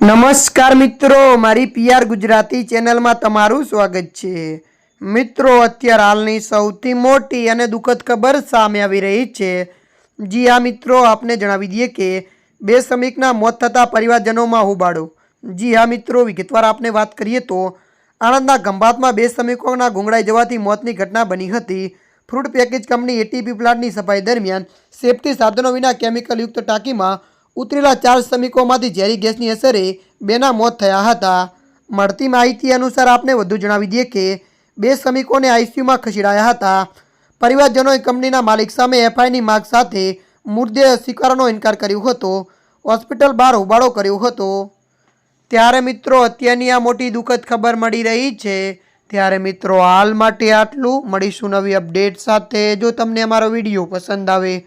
નમસ્કાર મિત્રો, મારી પીઆર ગુજરાતી ચેનલમાં તમારું સ્વાગત છે. મિત્રો, અત્યારે હાલની સૌથી મોટી અને દુઃખદ ખબર સામે આવી રહી છે. જી આ મિત્રો, આપને જણાવી દઈએ કે બે શ્રમિકના મોત થતાં પરિવારજનોમાં હોબાળો. જી હા, મિત્રો, વિગતવાર આપને વાત કરીએ તો, આણંદના ગંભાતમાં બે શ્રમિકોના ગુંગળાઈ જવાથી મોતની ઘટના બની હતી. ફ્રૂટ પેકેજ કંપની એટીપી પ્લાન્ટની સફાઈ દરમિયાન સેફટી સાધનો વિના કેમિકલયુક્ત ટાંકીમાં ઉતરેલા ચાર શ્રમિકોમાંથી ઝેરી ગેસની અસરે બેના મોત થયા હતા. મળતી માહિતી અનુસાર આપને વધુ જણાવી દઈએ કે બે શ્રમિકોને આઈસીયુમાં ખસેડાયા હતા. પરિવારજનોએ કંપનીના માલિક સામે એફઆઈની માગ સાથે મૃતદેહ સ્વીકારવાનો ઇનકાર કર્યો હતો. હોસ્પિટલ બહાર હોબાળો કર્યો હતો. ત્યારે મિત્રો, અત્યારની આ મોટી દુઃખદ ખબર મળી રહી છે. ત્યારે મિત્રો, હાલ માટે આટલું. મળીશું નવી અપડેટ સાથે. જો તમને અમારો વીડિયો પસંદ આવે